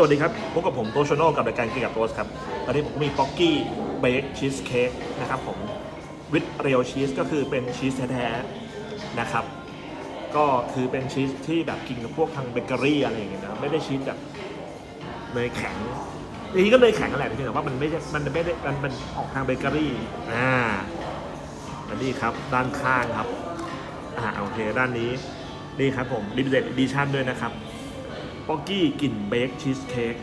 สวัสดีครับ พบกับผมโตชโนกับรายการเกี่ยวกับโรสครับตอนนี้ผมมีป๊อกกี้เบคชีสเค้กนะครับผมวิ h เรียลชีสก็คือเป็นชีสแท้ๆนะครับ ก็คือเป็นชีสที่แบบกินกับพวกทางเบเกอรี่อะไรอย่างเงี้ยนะไม่ได้ชีสแบบเนยแข็งจริงๆก็เนยแข็งนั่นแหละแต่ว่ามันไม่ใช่มันไม่ได้มันเป็นออกทางเบเกอรี่อ่าอันนี้ครับด้านข้างครับอ่าโอเคด้านนี้นี่ครับผมดิเดตดิชั่นด้วยนะครับ ป๊อกกี้กลิ่นเบคชีสเค้ก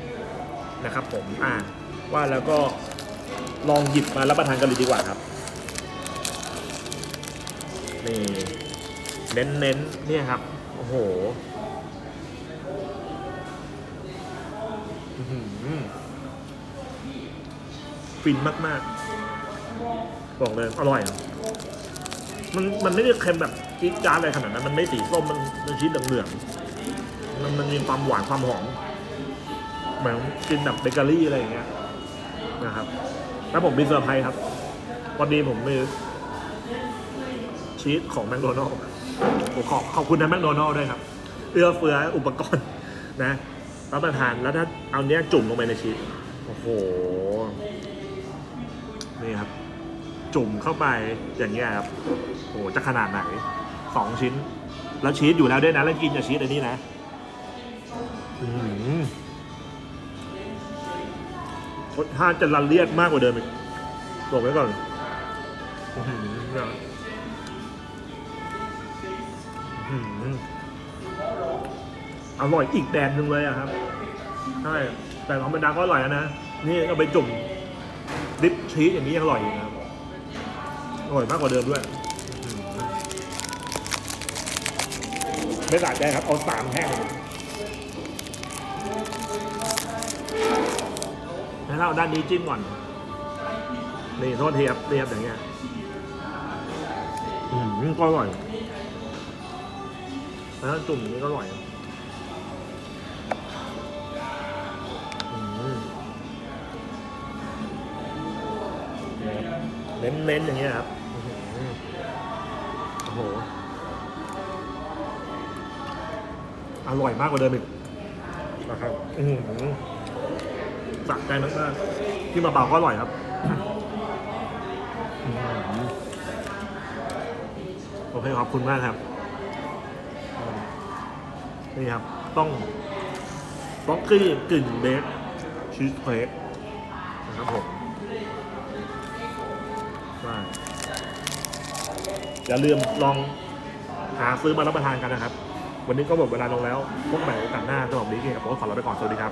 นะครับผมอ่าว่าแล้วก็ลองหยิบมารับประทานกันเลยดีกว่าครับนี่เน้นเน้นๆเนี่ยครับ โอ้โหฟินมากๆ บอกเลยอร่อย มันมันไม่ได้เค็มแบบจี๊ดจ๊าดอะไรขนาดนั้น มันไม่สีส้ม มันมันชีสเหลืองๆ มันมันมีความหวานความหอมเหมือนกินแบบเบเกอรี่อะไรอย่างเงี้ยนะครับ แล้วผมมีเซอร์ไพรส์ครับพอดีผมมีชีสของแมคโดนัลล์ผมขอบขอบคุณนะแมคโดนัลล์ด้วยครับเอื้อเฟื้ออุปกรณ์นะรับประทานแล้วถ้าเอาเนี้ยจุ่มลงไปในชีสโอ้โหนี่ครับ จุ่มเข้าไปอย่างเงี้ยครับโอ้โหจะขนาดไหนสองชิ้น แล้วชีสอยู่แล้วด้วยนะแล้วกินกับชีสอันนี้นะ รสชาติจะละเลียดมากกว่าเดิมอีกบอกไว้ก่อนอร่อยอีกแบบหนึ่งเลยอะครับ ใช่ แต่ธรรมดาก็อร่อยนะ นี่เอาไปจุ่มดิปชีสอย่างนี้ยังอร่อยอยู่นะครับ อร่อยมากกว่าเดิมด้วยอื้อหือไม่สะใจครับ เอาสามแท่ง ให้เราด้านนี้จิ้มก่อน นี่โทษทีครับเรียบอย่างเงี้ย อืมก็อร่อย แล้วจุ่มนี้ก็อร่อยเน้นเน้นๆอย่างเงี้ยครับโอ้โห อร่อยมากกว่าเดิมอีก นะครับอือหือสะใจมากๆที่มาเปล่าก็อร่อยครับอื้อหือโอเคขอบคุณมากครับอืมนี่ครับ ต้องบล็อกกี้กลิ่นเบคชีสเค้กนะครับผมว่าอย่าลืมลองหาซื้อมารับประทานกันนะครับ วันนี้ก็หมดเวลาลงแล้วพบกันใหม่โอกาสหน้าสำหรับวันนี้เองกับผมขอลาไปก่อนสวัสดีครับ